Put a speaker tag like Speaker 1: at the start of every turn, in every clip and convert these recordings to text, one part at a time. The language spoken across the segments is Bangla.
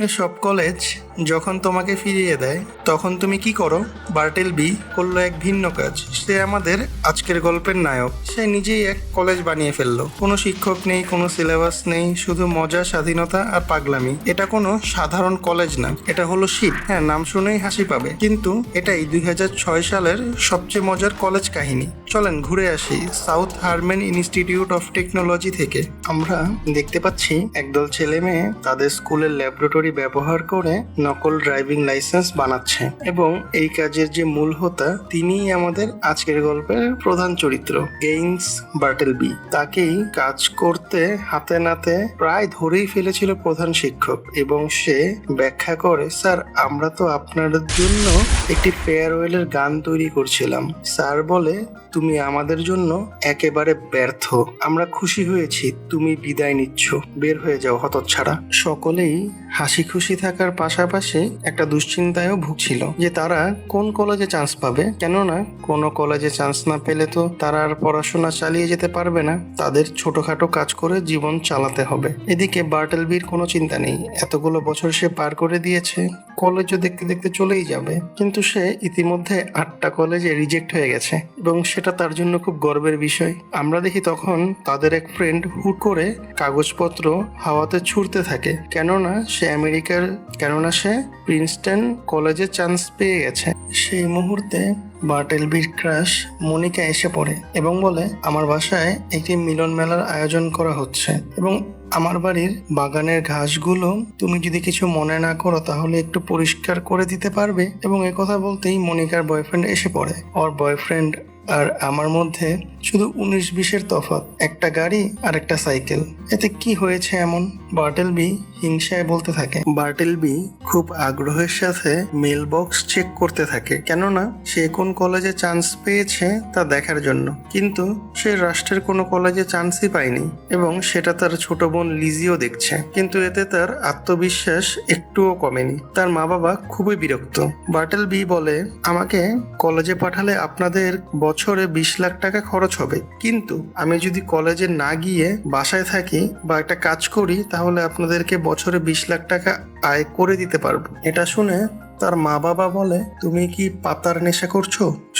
Speaker 1: এসব কলেজ যখন তোমাকে ফিরিয়ে দেয়, তখন তুমি কি করো? বার্টেল বি করল এক ভিন্ন কাজ। সে আমাদের আজকের গল্পের নায়ক। সে নিজেই এক কলেজ বানিয়ে ফেলল। কোনো শিক্ষক নেই, কোনো সিলেবাস নেই, শুধু মজা, স্বাধীনতা আর পাগলামি। এটা কোনো সাধারণ কলেজ না। এটা হলো শিপ হ্যাঁ নাম শুনেই হাসি পাবে। কিন্তু এটাই দুই হাজার ছয় সালের সবচেয়ে মজার কলেজ কাহিনী। চলেন ঘুরে আসি South Harmon Institute of Technology থেকে। আমরা দেখতে পাচ্ছি, একদল ছেলে মেয়ে তাদের স্কুলের ল্যাবরেটরি ব্যবহার করে নকল ড্রাইভিং লাইসেন্স বানাচ্ছে এবং এই কাজের যে মূল হোতা, তিনিই আমাদের আজকের গল্পের প্রধান চরিত্র, গেইন্স বার্টেলবি। তাকেই কাজ করতে হাতে নাতে প্রায় ধরেই ফেলেছিল প্রধান শিক্ষক এবং সে ব্যাখ্যা করে, স্যার, আমরা তো আপনাদের জন্য একটি ফেয়ারওয়েলের গান তৈরি করছিলাম। স্যার বলে, তুমি আমাদের জন্য একেবারে ব্যর্থ। আমরা খুশি হয়েছি। তুমি বিদায় নিচ্ছ। বের হয়ে যাও হতচ্ছাড়া। সকলেই হাসি খুশি থাকার পাশাপাশি একটা দুশ্চিন্তায়ও ভুগছিল যে তারা কোন কলেজে চান্স পাবে। কেননা কোনো কলেজে চান্স না পেলে তো তারা আর পড়াশোনা চালিয়ে যেতে পারবে না। তাদের ছোটখাটো কাজ করে জীবন চালাতে হবে। এদিকে বার্টেলবির কোনো চিন্তা নেই। এতগুলো বছর সে পার করে দিয়েছে। কলেজও দেখতে দেখতে চলেই যাবে। কিন্তু সে ইতিমধ্যে আটটা কলেজে রিজেক্ট হয়ে গেছে। এবং সেটা তার জন্য খুব গর্বের বিষয়। আমরা দেখি তখন তাদের এক ফ্রেন্ড হুট করে কাগজপত্র হাওয়াতে ছুটতে থাকে। কেননা সে আমেরিকার কেননা সে প্রিন্সটন কলেজে চান্স পেয়ে গেছে। সেই মুহূর্তে বার্টেলবির ক্রাশ মনিকা এসে পড়ে এবং বলে, আমার বাসায় একটি মিলন মেলার আয়োজন করা হচ্ছে এবং আমার বাড়ির বাগানের ঘাসগুলো তুমি যদি কিছু মনে না করো তাহলে একটু পরিষ্কার করে দিতে পারবে। এবং কথা বলতেই মনিকার বয়ফ্রেন্ড এসে পড়ে। ওর বয়ফ্রেন্ড আর আমার মধ্যে শুধু উনিশ বিশের তফাৎ, একটা গাড়ি আর একটা সাইকেল। এতে কি হয়েছে এমন? বার্টেলবি হিংসায় বলতে থাকে। বার্টেলবি খুব আগ্রহের সাথে মেল বক্স চেক করতে থাকে, কেননা সে কোন কলেজে চান্স পেয়েছে তা দেখার জন্য। কিন্তু সে রাষ্ট্রের কোনো কলেজে চান্সই পায়নি এবং সেটা তার ছোট বোন লিজিও দেখছে। কিন্তু এতে তার আত্মবিশ্বাস একটুও কমেনি। তার মা বাবা খুবই বিরক্ত। বার্টেল বি বলে, আমাকে কলেজে পাঠালে আপনাদের বছরে বিশ লাখ টাকা খরচ হবে। কিন্তু আমি যদি কলেজে না গিয়ে বাসায় থাকি বা একটা কাজ করি, তাহলে আপনাদেরকে বছরে বিশ লাখ টাকা আয় করে দিতে পারব। এটা শুনে তার মা বাবা বলে, তুমি কি পাতার নেশা করছ?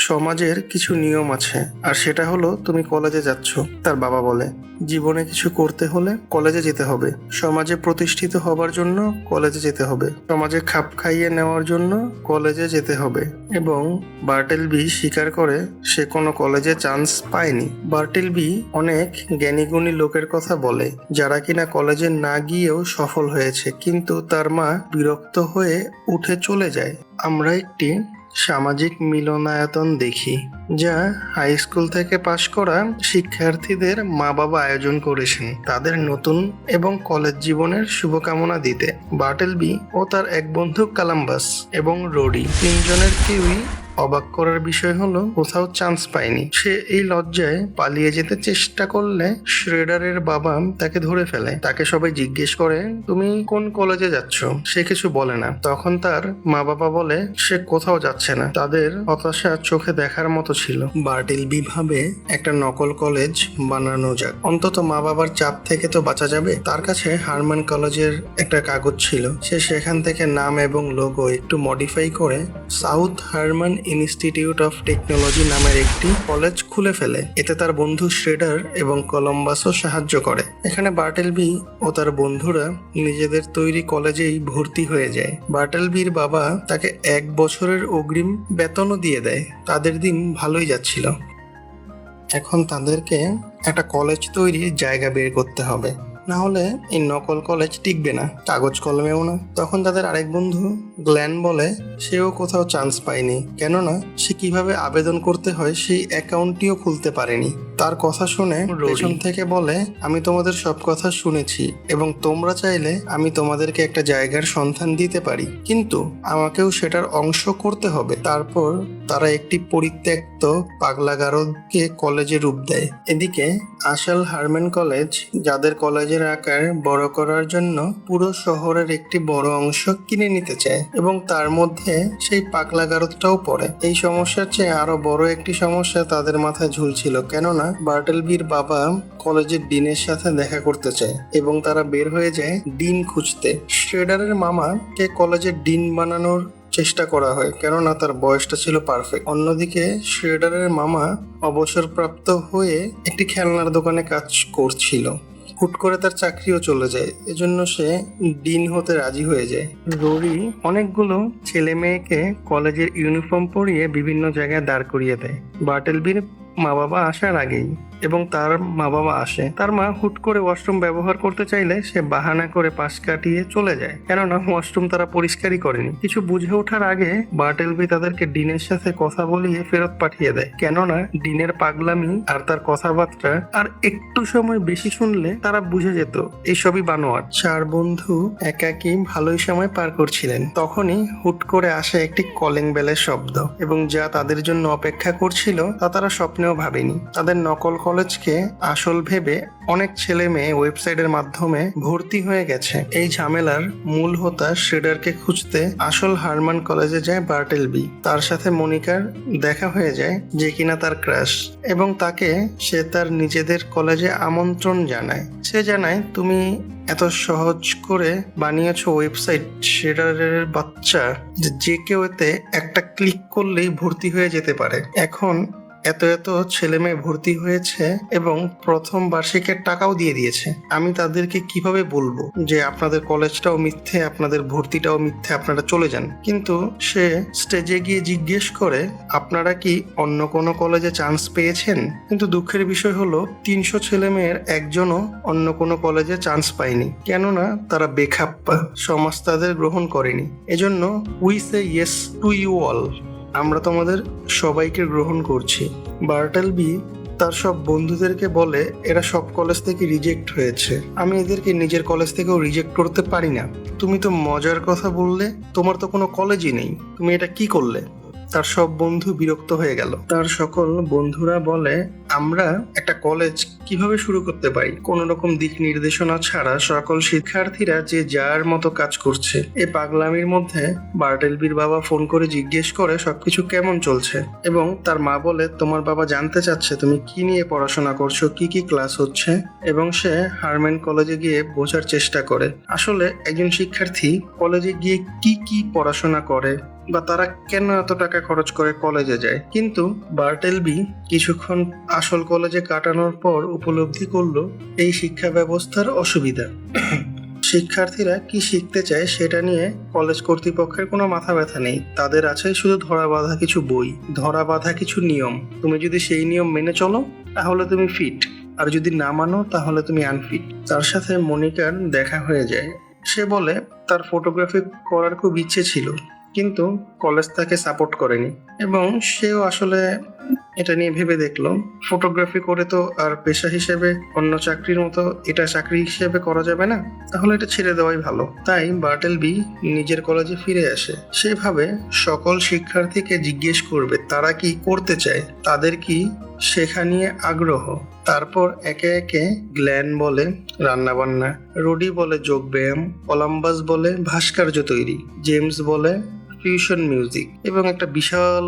Speaker 1: সমাজের কিছু নিয়ম আছে, আর সেটা হলো তুমি কলেজে যাচ্ছ, তার বাবা বলে। জীবনে কিছু করতে হলে কলেজে যেতে হবে। সমাজে প্রতিষ্ঠিত হবার জন্য কলেজে যেতে হবে। সমাজে খাপ খাইয়ে নেওয়ার জন্য কলেজে যেতে হবে। এবং বার্টেলবি স্বীকার করে, সে কোনো কলেজে চান্স পায়নি। বার্টেলবি অনেক জ্ঞানীগুণী লোকের কথা বলে, যারা কিনা কলেজে না গিয়েও সফল হয়েছে, কিন্তু তার মা বিরক্ত হয়ে উঠে চলে যায়। আমরা একটি সামাজিক মিলনায়তন দেখি, যা হাই স্কুল থেকে পাশ করা শিক্ষার্থীদের মা বাবা আয়োজন করেছেন তাদের নতুন এবং কলেজ জীবনের শুভকামনা দিতে। বাটেলবি ও তার এক বন্ধু কালাম্বাস এবং রোডি তিনজনের কেউই অবাক করার বিষয় হলো, কোথাও চান্স পায়নি। সে এই লজ্জায় পালিয়ে যেতে চেষ্টা করলে শ্রেডারের বাবা তাকে ধরে ফেলে। তাকে সবাই জিজ্ঞেস করে, তুমি কোন কলেজে যাচ্ছ? সে কিছু বলে না। তখন তার মা বাবা বলে, সে কোথাও যাচ্ছে না। তাদের হতাশা চোখে দেখার মতো ছিল। বার্টিল ভাবে একটা নকল কলেজ বানানো যাক। অন্তত মা বাবার চাপ থেকে তো বাঁচা যাবে। তার কাছে হারমান কলেজের একটা কাগজ ছিল। সে সেখান থেকে নাম এবং লোগো একটু মডিফাই করে South Harman Institute of Technology নামের একটি কলেজ খুলে ফেলে। এতে তার বন্ধু শ্রেডার এবং কলম্বাসও সাহায্য করে। এখানে বার্টেলবি ও তার বন্ধুরা নিজেদের তৈরি কলেজেই ভর্তি হয়ে যায়। বার্টেলবির বাবা তাকে এক বছরের অগ্রিম বেতনও দিয়ে দেয়। তাদের দিন ভালোই যাচ্ছিল। এখন তাদেরকে একটা কলেজ তৈরির জায়গা বের করতে হবে। না হলে এই নকল কলেজ টিকবে না কাগজ কলমেও না। তখন তাদের আরেক বন্ধু গ্ল্যান বলে সেও কোথাও চান্স পায়নি। কেননা সে কীভাবে আবেদন করতে হয় সেই অ্যাকাউন্টটিও খুলতে পারেনি। তার কথা শুনে পেছন থেকে বলে আমি তোমাদের সব কথা শুনেছি এবং তোমরা চাইলে আমি তোমাদেরকে একটা জায়গার সন্ধান দিতে পারি। কিন্তু আমাকেও সেটার অংশ করতে হবে। তারপর তারা একটি পরিত্যক্ত পাগলাগারদকে কলেজে রূপ দেয়। এদিকে আশাল হারমেন কলেজ যাদের কলেজে কলেজের আকার বড় করার জন্য পুরো শহরের একটি বড় অংশ কিনে নিতে চায় এবং তার মধ্যে সেই পাগলা গারদটাও পড়ে। এই সমস্যার চেয়ে আরও বড় একটি সমস্যা তাদের মাথায় ঝুলছিল, কেননা বার্টেলবির বাবা কলেজের ডিনের সাথে দেখা করতে চায় এবং তারা বের হয়ে যায় ডিন খুঁজতে। শ্রেডারের মামাকে কলেজের ডিন বানানোর চেষ্টা করা হয়, কেননা তার বয়সটা ছিল পারফেক্ট। অন্যদিকে শ্রেডারের মামা অবসরপ্রাপ্ত হয়ে একটি খেলনার দোকানে কাজ করছিল। হুট করে তার চাকরিও চলে যায়। এজন্য সে ডিন হতে রাজি হয়ে যায়। রোরি অনেকগুলো ছেলে মেয়েকে কলেজের ইউনিফর্ম পরিয়ে বিভিন্ন জায়গায় দাঁড় করিয়ে দেয়। বাটেলবির মা বাবা আসার আগেই এবং তার মা বাবা আসে। তার মা হুট করে ওয়াশরুম ব্যবহার করতে চাইলে সে বাহানা করে পাশ কাটিয়ে চলে যায়। কেননা ওয়াশরুম তারা পরিষ্কারই করেনি। কিছু বুঝে ওঠার আগে বার্টেলবি তাদেরকে ডিনের সাথে কথা বলিয়ে ফেরত পাঠিয়ে দেয়। কেননা ডিনের পাগলামি আর তার কথাবার্তা আর একটু সময় বেশি শুনলে তারা বুঝে যেত, এসবই বানোয়ার চার বন্ধু একাকী ভালোই সময় পার করছিলেন। তখনই হুট করে আসে একটি কলিং বেলের শব্দ এবং যা তাদের জন্য অপেক্ষা করছিল তা তারা স্বপ্নেও ভাবেনি। তাদের নকল কলেজকে আসল ভেবে অনেক ছেলে মেয়ে ওয়েবসাইটের মাধ্যমে ভর্তি হয়ে গেছে। এই ঝামেলার মূল হোতা শ্রেডারকে খুঁজতে আসল হারমান কলেজে যায় বার্টেলবি। তার সাথে মনিকার দেখা হয়ে যায় যে কিনা তার ক্রাশ এবং তাকে সে তার নিজেদের কলেজে আমন্ত্রণ জানায়। সে জানায়, তুমি এত সহজ করে বানিয়েছো ওয়েবসাইট শ্রেডারের বাচ্চা যে কেউ এতে একটা ক্লিক করলেই ভর্তি হয়ে যেতে পারে। এখন এত এত ছেলে মেয়ে ভর্তি হয়েছে এবং প্রথম বার্ষিকের টাকাও দিয়ে দিয়েছে। আমি তাদেরকে কীভাবে বলব যে আপনাদের কলেজটাও মিথ্যে, আপনাদের ভর্তিটাও মিথ্যে, আপনারা চলে যান? কিন্তু সে স্টেজে গিয়ে জিজ্ঞেস করে, আপনারা কি অন্য কোনো কলেজে চান্স পেয়েছেন? কিন্তু দুঃখের বিষয় হলো, তিনশো ছেলে মেয়ের একজনও অন্য কোনো কলেজে চান্স পায়নি। কেননা তারা বেখাপ্পা, সমাজ তাদের গ্রহণ করেনি। এজন্য we say yes to you all আমরা তোমাদের সবাইকে গ্রহণ করছি। বার্টেলবি তার সব বন্ধুদেরকে বলে, এরা সব কলেজ থেকে রিজেক্ট হয়েছে। আমি এদেরকে নিজের কলেজ থেকেও রিজেক্ট করতে পারি না। তুমি তো মজার কথা বললে, তোমার তো কোনো কলেজই নেই। তুমি এটা কি করলে? তার সব বন্ধু বিরক্ত হয়ে গেল। তার সকল বন্ধুরা বলে, আমরা একটা কলেজ কীভাবে শুরু করতে পারি? কোন রকম দিক নির্দেশনা ছাড়া সকল শিক্ষার্থীরা যে যার মতো কাজ করছে। এই পাগলামির মধ্যে বার্টেলবির বাবা ফোন করে জিজ্ঞেস করে সবকিছু কেমন চলছে? এবং তার মা বলে, তোমার বাবা জানতে চাচ্ছে তুমি কি নিয়ে পড়াশোনা করছ? কি কি ক্লাস হচ্ছে? এবং সে হারম্যান কলেজে গিয়ে বোঝার চেষ্টা করে, আসলে একজন শিক্ষার্থী কলেজে গিয়ে কি কি পড়াশোনা করে? বা তারা কেন এত টাকা খরচ করে কলেজে যায়? কিন্তু বার্টেলবি কিছুক্ষণ আসল কলেজে কাটানোর পর উপলব্ধি করল এই শিক্ষা ব্যবস্থার অসুবিধা। শিক্ষার্থীরা কি শিখতে চায় সেটা নিয়ে কলেজ কর্তৃপক্ষের কোনো মাথা ব্যথা নেই। তাদের আছে শুধু ধরা বাঁধা কিছু বই, ধরা বাঁধা কিছু নিয়ম। তুমি যদি সেই নিয়ম মেনে চলো, তাহলে তুমি ফিট আর যদি না মানো, তাহলে তুমি আনফিট তার সাথে মনিকার দেখা হয়ে যায়। সে বলে, তার ফটোগ্রাফি করার খুব ইচ্ছে ছিল। কিন্তু কলেজ তাকে সাপোর্ট করেনি এবং সেও আসলে এটা নিয়ে ভেবে দেখল। ফটোগ্রাফি করে তো আর পেশা হিসেবে অন্য চাকরির মতো এটা চাকরি হিসেবে করা যাবে না, তাহলে এটা ছেড়ে দেওয়াই ভালো। তাই বার্টেল বি নিজের কলেজে ফিরে আসে। সেভাবে সকল শিক্ষার্থীকে জিজ্ঞেস করবে, তারা কি করতে চায়? তাদের কি শেখা নিয়ে আগ্রহ? তারপর একে একে গ্ল্যান বলে, রান্নাবান্না, রুডি বলে যোগব্যায়াম কলাম্বাস বলে ভাস্কর্য তৈরি, জেমস বলে ফিউশন মিউজিক এবং একটা বিশাল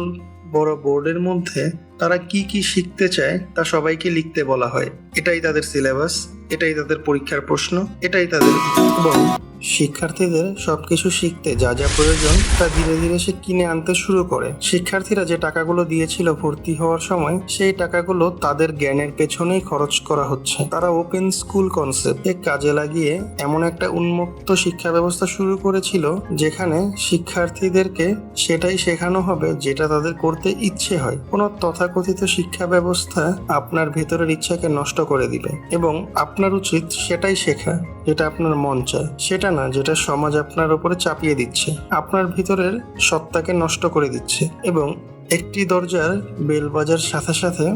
Speaker 1: বড় বোর্ডের মধ্যে তারা কি কি শিখতে চায় তা সবাইকে লিখতে বলা হয়। এটাই তাদের সিলেবাস এটাই তাদের পরীক্ষার প্রশ্ন, এটাই তাদের এবং শিক্ষার্থীদের সবকিছু শিখতে যা যা প্রয়োজন তা ধীরে ধীরে সে কিনে আনতে শুরু করে। শিক্ষার্থীরা যে টাকাগুলো দিয়েছিল ভর্তি হওয়ার সময়, সেই টাকাগুলো তাদের জ্ঞানের পেছনেই খরচ করা হচ্ছে। তারা ওপেন স্কুল কনসেপ্ট কাজে লাগিয়ে এমন একটা উন্মুক্ত শিক্ষা ব্যবস্থা শুরু করেছিল, যেখানে শিক্ষার্থীদেরকে সেটাই শেখানো হবে যেটা তাদের করতে ইচ্ছে হয়। কোনো তথাকথিত শিক্ষা ব্যবস্থা আপনার ভেতরের ইচ্ছাকে নষ্ট করে দিবে এবং আপনার উচিত সেটাই শেখা, যেটা আপনার মন চায়। সেটা না, যেটা সমাজ আপনার উপরে চাপিয়ে দিচ্ছে। আপনার ভিতরের সত্তাকে নষ্ট করে দিচ্ছে এবং একটি দরজার বেল বাজার সাথে সাথে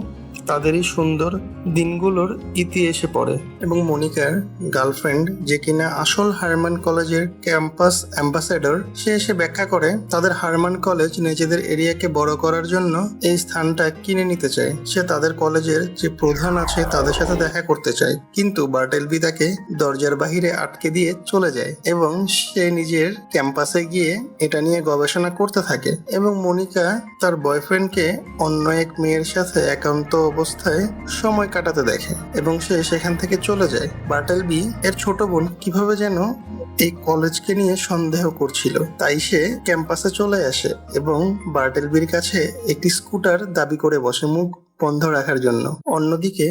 Speaker 1: তাদেরই সুন্দর দিনগুলোর ইতি এসে পড়ে। এবং মনিকার গার্লফ্রেন্ড যে কিনা আসল হারমান কলেজের ক্যাম্পাস অ্যাম্বাসেডর, সে এসে ব্যাখ্যা করে, তাদের হারমান কলেজ নিজেদের এরিয়াকে বড় করার জন্য এই স্থানটা কিনে নিতে চায়। সে তাদের কলেজের যে প্রধান আছে, তাদের সাথে দেখা করতে চায়। কিন্তু বার্টেলবি তাকে দরজার বাহিরে আটকে দিয়ে চলে যায় এবং সে নিজের ক্যাম্পাসে গিয়ে এটা নিয়ে গবেষণা করতে থাকে। এবং মনিকা তার বয়ফ্রেন্ডকে অন্য এক মেয়ের সাথে একান্ত অবস্থায় সময় কাটাতে দেখে এবং সে সেখান থেকে চলে যায়। বার্টেলবি এর ছোট বোন কীভাবে যেন এই কলেজকে নিয়ে সন্দেহ করছিল। তাই সে ক্যাম্পাসে চলে আসে এবং বার্টেলবির কাছে একটি স্কুটার দাবি করে বসে মুখ বন্ধ রাখার জন্য। অন্যদিকে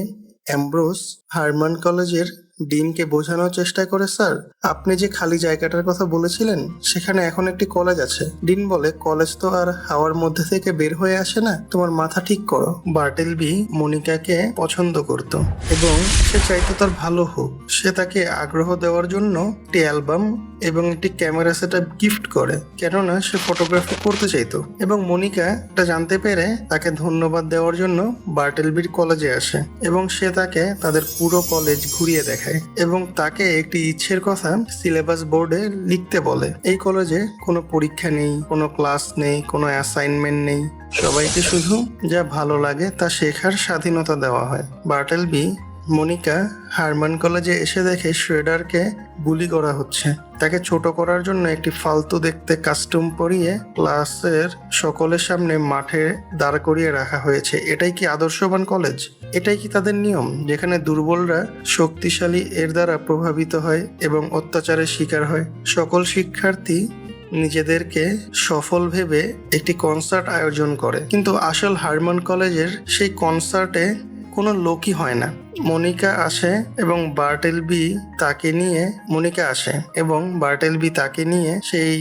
Speaker 1: অ্যাম্ব্রোস হারমান কলেজের ডিনকে বোঝানোর চেষ্টা করে, স্যার, আপনি যে খালি জায়গাটার কথা বলেছিলেন, সেখানে এখন একটি কলেজ আছে। ডিন বলে, কলেজ তো আর হাওয়ার মধ্যে থেকে বের হয়ে আসে না, তোমার মাথা ঠিক করো। বার্টেলবি মনিকাকে পছন্দ করত এবং সে চাইতো তার ভালো হোক। সে তাকে আগ্রহ দেওয়ার জন্য একটি অ্যালবাম এবং একটি ক্যামেরা সেট গিফট করে, কেননা সে ফটোগ্রাফি করতে চাইতো। এবং মনিকা এটা জানতে পেরে তাকে ধন্যবাদ দেওয়ার জন্য বার্টেলবির কলেজে আসে এবং সে তাকে তাদের পুরো কলেজ ঘুরিয়ে দেখায় এবং তাকে একটি ইচ্ছের কথা সিলেবাস বোর্ডে লিখতে বলে। এই কলেজে কোনো পরীক্ষা নেই, কোনো ক্লাস নেই, কোনো অ্যাসাইনমেন্ট নেই। সবাইকে শুধু যা ভালো লাগে তা শেখার স্বাধীনতা দেওয়া হয়। বার্টেলবি মনিকা হারমান কলেজে এসে দেখে শ্রেডারকে গুলি করা হচ্ছে। তাকে ছোট করার জন্য একটি ফালতু দেখতে কাস্টম পরিয়ে ক্লাসের সকলের সামনে মাঠে দাঁড় করিয়ে রাখা হয়েছে। এটাই কি আদর্শবান কলেজ? এটাই কি তাদের নিয়ম, যেখানে দুর্বলরা শক্তিশালী এর দ্বারা প্রভাবিত হয় এবং অত্যাচারের শিকার হয়? সকল শিক্ষার্থী নিজেদেরকে সফল ভেবে একটি কনসার্ট আয়োজন করে। কিন্তু আসল হারমান কলেজের সেই কনসার্টে কোনো লোকই হয় না। মনিকা আসে এবং বার্টেলবি তাকে নিয়ে, মনিকা আসে এবং বার্টেলবি তাকে নিয়ে সেই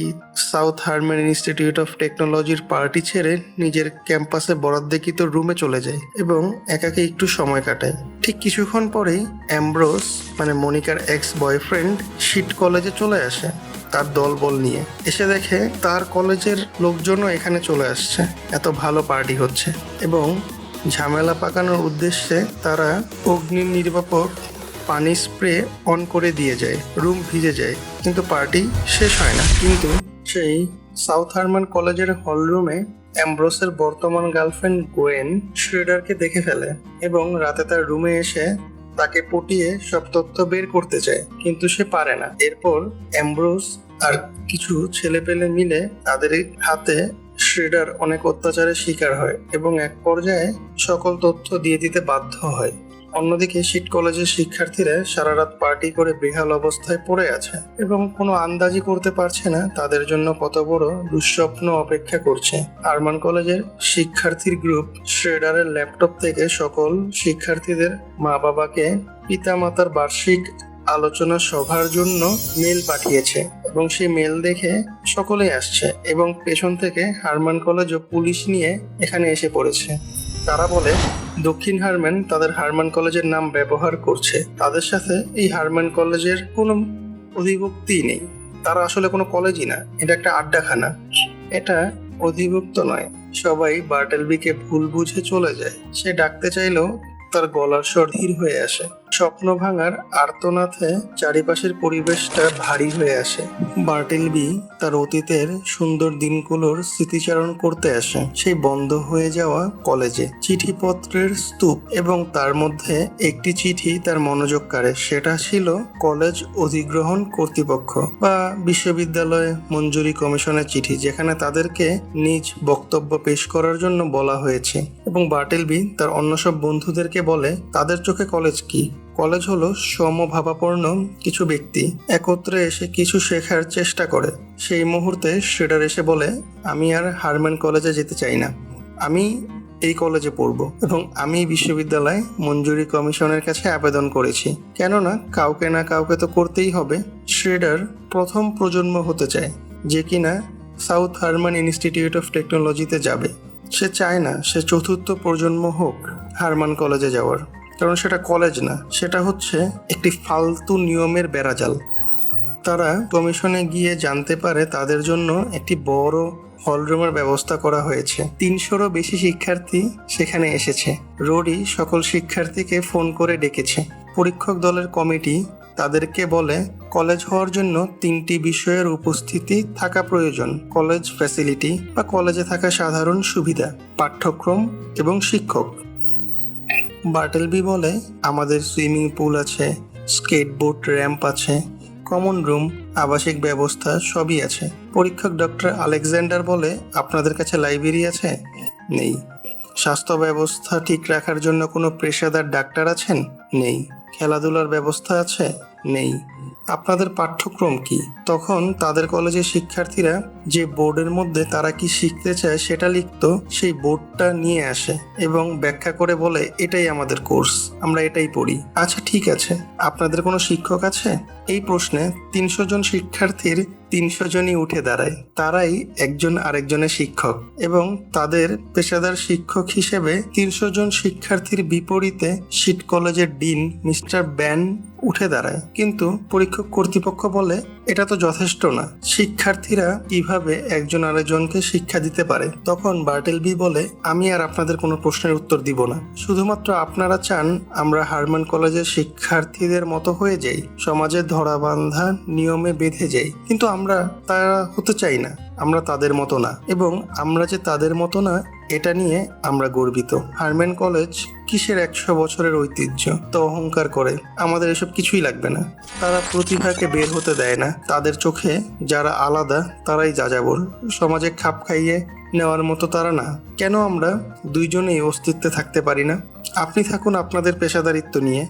Speaker 1: সাউথ হারম্যান ইনস্টিটিউট অফ টেকনোলজির পার্টি ছেড়ে নিজের ক্যাম্পাসে বরাদ্দকৃত রুমে চলে যায় এবং একাকে একটু সময় কাটায়। ঠিক কিছুক্ষণ পরেই অ্যাম্ব্রোস মানে মনিকার এক্স বয়ফ্রেন্ড শিট কলেজে চলে আসে তার দলবল নিয়ে। এসে দেখে তার কলেজের লোকজনও এখানে চলে আসছে। এত ভালো পার্টি হচ্ছে এবং ঝামেলা পাকানোর উদ্দেশ্যে তারা অগ্নি নির্বাপক পানি স্প্রে অন করে দিয়ে যায়, রুম ভিজে যায়। কিন্তু পার্টি শেষ হয় না। কিন্তু সেই সাউথ হারমান কলেজের হল রুমে অ্যাম্ব্রোসের বর্তমান গার্লফ্রেন্ড গোয়েন শ্রেডারকে দেখে ফেলে এবং রাতে তার রুমে এসে তাকে পটিয়ে সব তথ্য বের করতে চায়, কিন্তু সে পারে না। এরপর অ্যাম্ব্রোস আর কিছু ছেলেপেলে মিলে তাদের হাতে শ্রেডার অনেক অত্যাচারের শিকার হয় এবং এক পর্যায়ে সকল তথ্য দিয়ে দিতে বাধ্য হয়। অন্যদিকে শিট কলেজের শিক্ষার্থীরা সারা রাত পার্টি করে বেহাল অবস্থায় পড়ে আছে এবং কোনো আন্দাজি করতে পারছে না তাদের জন্য কত বড় দুঃস্বপ্ন অপেক্ষা করছে। আরমান কলেজের শিক্ষার্থীর গ্রুপ শ্রেডারের ল্যাপটপ থেকে সকল শিক্ষার্থীদের মা বাবাকে পিতামাতার বার্ষিক আলোচনা সভার জন্য মেল পাঠিয়েছে এবং সেই মেল দেখে সকলেই আসছে এবং পেছন থেকে হারমান কলেজ ও পুলিশ নিয়ে এখানে এসে পড়েছে। তারা বলে, দক্ষিণ হারম্যান তাদের হারমান কলেজের নাম ব্যবহার করছে। তাদের সাথে এই হারমান কলেজের কোনো অধিভুক্তি নেই। তারা আসলে কোনো কলেজই না, এটা একটা আড্ডাখানা। এটা অধিভুক্ত নয়। সবাই বার্টেলবিকে ভুল বুঝে চলে যায়। সে ডাকতে চাইলেও তার গলার স্বর ধীর হয়ে আসে। স্বপ্ন ভাঙার আর্তনাথে চারিপাশের পরিবেশটা ভারী হয়ে আসে। বার্টেলবি তার অতীতের সুন্দর দিনগুলোর স্মৃতিচারণ করতে আসে। সেই বন্ধ হয়ে যাওয়া কলেজে। চিঠিপত্রের স্তূপ এবং তার মধ্যে একটি চিঠি তার মনোযোগ কাড়ে। সেটা ছিল কলেজ অধিগ্রহণ কর্তৃপক্ষ বা বিশ্ববিদ্যালয় মঞ্জুরি কমিশনের চিঠি, যেখানে তাদেরকে নিজ বক্তব্য পেশ করার জন্য বলা হয়েছে। এবং বার্টেলবি তার অন্য সব বন্ধুদেরকে বলে, তাদের চোখে কলেজ কি? কলেজ হলো সমভাবাপন্ন কিছু ব্যক্তি। একত্রে এসে কিছু শেখার চেষ্টা করে। সেই মুহূর্তে শ্রেডার এসে বলে, আমি আর হারম্যান কলেজে যেতে চাই না। আমি এই কলেজে পড়ব এবং আমি বিশ্ববিদ্যালয় মঞ্জুরি কমিশনের কাছে আবেদন করেছি। কেননা কাউকে না কাউকে তো করতেই হবে। শ্রেডার প্রথম প্রজন্ম হতে চায় যে কিনা সাউথ হারমান ইনস্টিটিউট অফ টেকনোলজিতে যাবে। সে চায় না সে চতুর্থ প্রজন্ম হোক হারমান কলেজে যাওয়ার। কারণ সেটা কলেজ না, সেটা হচ্ছে একটি ফালতু নিয়মের বেড়াজাল। তারা কমিশনে গিয়ে জানতে পারে তাদের জন্য একটি বড় হলরুমের ব্যবস্থা করা হয়েছে। তিনশোরও বেশি শিক্ষার্থী সেখানে এসেছে। রোডি সকল শিক্ষার্থীকে ফোন করে ডেকেছে। পরীক্ষক দলের কমিটি তাদেরকে বলে কলেজ হওয়ার জন্য তিনটি বিষয়ের উপস্থিতি থাকা প্রয়োজন। কলেজ ফ্যাসিলিটি বা কলেজে থাকা সাধারণ সুবিধা, পাঠ্যক্রম এবং শিক্ষক। বার্টেলবি বলে, আমাদের সুইমিং পুল আছে, স্কেটবোর্ড, র্যাম্প আছে, কমন রুম, আবাসিক ব্যবস্থা সবই আছে। পরীক্ষক ডক্টর আলেকজান্ডার বলে, আপনাদের কাছে লাইব্রেরি আছে? নেই। স্বাস্থ্য ব্যবস্থা ঠিক রাখার জন্য কোনো পেশাদার ডাক্তার আছেন? নেই। খেলাধুলার ব্যবস্থা আছে? নেই। আপনাদের পাঠ্যক্রম কি? তখন তাদের কলেজের শিক্ষার্থীরা যে বোর্ডের মধ্যে তারা কি শিখতে চায় সেটা লিখত, সেই বোর্ডটা নিয়ে আসে এবং ব্যাখ্যা করে বলে, এটাই আমাদের কোর্স, আমরা এটাই পড়ি। আচ্ছা ঠিক আছে। আপনাদের কোনো শিক্ষক আছে? এই প্রশ্নে তিনশো জন শিক্ষার্থীর তিনশো জনই উঠে দাঁড়ায়। তারাই একজন আরেকজনের শিক্ষক এবং তাদের পেশাদার শিক্ষক হিসেবে তিনশো জন শিক্ষার্থীর বিপরীতে সিট কলেজের ডিন মিস্টার ব্যান উঠে দাঁড়ায়। কিন্তু পরীক্ষক কর্তৃপক্ষ বলে, এটা তো যথেষ্ট না। শিক্ষার্থীরা কীভাবে একজন আরেকজনকে শিক্ষা দিতে পারে? তখন বার্টেলবি বলে, আমি আর আপনাদের কোনো প্রশ্নের উত্তর দিব না। শুধুমাত্র আপনারা চান আমরা হারমান কলেজের শিক্ষার্থীদের মতো হয়ে যাই। সমাজের ধরাবান্ধা নিয়মে বেঁধে যাই। কিন্তু আমরা তারা হতে চাই না। আমরা তাদের মতো না। এবং আমরা যে তাদের মতো না, এটা নিয়ে আমরা গর্বিত। হারম্যান কলেজ কিসের একশো বছরের ঐতিহ্য? তো অহংকার করে। আমাদের এসব কিছুই লাগবে না। তারা প্রতিভাকে বের হতে দেয় না। তাদের চোখে যারা আলাদা, তারাই যাযাবর। সমাজে খাপ খাইয়ে নেওয়ার মতো তারা না। কেন আমরা দুইজনেই অস্তিত্বে থাকতে পারি না? আপনি থাকুন আপনাদের পেশাদারিত্ব নিয়ে।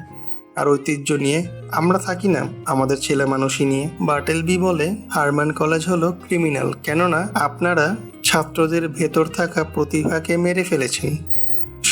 Speaker 1: আর ঐতিহ্য নিয়ে। আমরা থাকি না আমাদের ছেলে মানুষই নিয়ে। বার্টেলবি বলে, হারমান কলেজ হলো ক্রিমিনাল কেননা, আপনারা ছাত্রদের ভেতর থাকা প্রতিভাকে মেরে ফেলেছেন।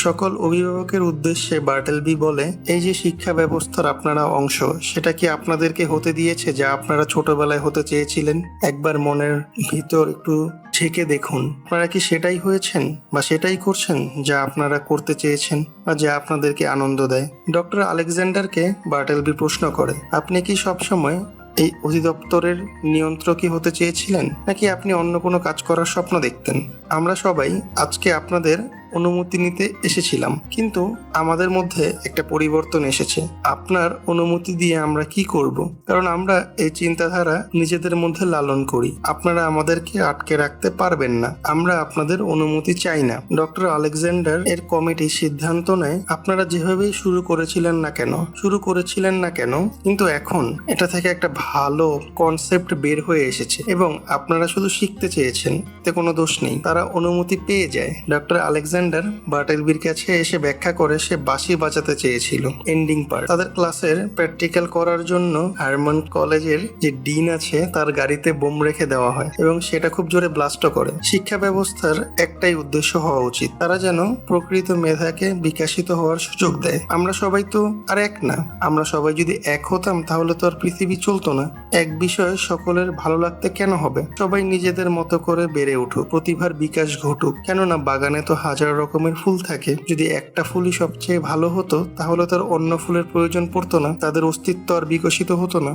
Speaker 1: সকল অভিভাবকের উদ্দেশ্যে বার্টেলবি বলে, এই যে শিক্ষা ব্যবস্থার আপনারা অংশ, সেটা কি আপনাদেরকে হতে দিয়েছে যা আপনারা ছোটবেলায় হতে চেয়েছিলেন? একবার মনের ভিতর একটু ঝেঁকে দেখুন। আপনারা কি সেটাই হয়েছেন বা সেটাই করছেন যা আপনারা করতে চেয়েছেন বা যা আপনাদেরকে আনন্দ দেয়? ডক্টর আলেকজান্ডারকে বার্টেলবি প্রশ্ন করে, আপনি কি সবসময় এই অধিদপ্তরের নিয়ন্ত্রকই হতে চেয়েছিলেন? নাকি আপনি অন্য কোনো কাজ করার স্বপ্ন দেখতেন? আমরা সবাই আজকে আপনাদের অনুমতি নিতে এসেছিলাম। কিন্তু আমাদের মধ্যে একটা পরিবর্তন এসেছে। আপনার অনুমতি দিয়ে আমরা কি করব? কারণ আমরা এই চিন্তাধারা নিজেদের মধ্যে লালন করি। আপনারা আমাদেরকে আটকে রাখতে পারবেন না। আমরা আপনাদের অনুমতি চাই না। ডক্টর আলেকজান্ডার এর কমিটি সিদ্ধান্ত নেয়, আপনারা যেভাবেই শুরু করেছিলেন না কেন, শুরু করেছিলেন না কেন, কিন্তু এখন এটা থেকে একটা ভালো কনসেপ্ট বের হয়ে এসেছে এবং আপনারা শুধু শিখতে চেয়েছেন, এতে কোনো দোষ নেই। তারা অনুমতি পেয়ে যায়। ডক্টর আলেকজান্ডার বাটেলবির কাছে এসে ব্যাখ্যা করে সে বাঁশি বাজাতে চেয়েছিল। এন্ডিং পার্ট তাদের ক্লাসের প্র্যাকটিক্যাল করার জন্য হারমন কলেজের যে ডিন আছে, তার গাড়িতে বোম রেখে দেওয়া হয় এবং সেটা খুব জোরে ব্লাস্টও করে। শিক্ষা ব্যবস্থার একটাই উদ্দেশ্য হওয়া উচিত। তারা যেন প্রকৃত মেধাকে বিকাশিত হওয়ার সুযোগ দেয়। আমরা সবাই তো আর এক না। আমরা সবাই যদি এক হতাম, তাহলে তো আর পৃথিবী চলতো না। এক বিষয়ে সকলের ভালো লাগতে কেন হবে? সবাই নিজেদের মতো করে বেড়ে উঠুক। প্রতিভার বিকাশ ঘটুক। কেননা বাগানে তো হাজার রকমের ফুল থাকে। যদি একটা ফুলই সবচেয়ে ভালো হতো, তাহলে তার অন্য ফুলের প্রয়োজন পড়তো না, তাদের অস্তিত্ব আর বিকশিত হতো না।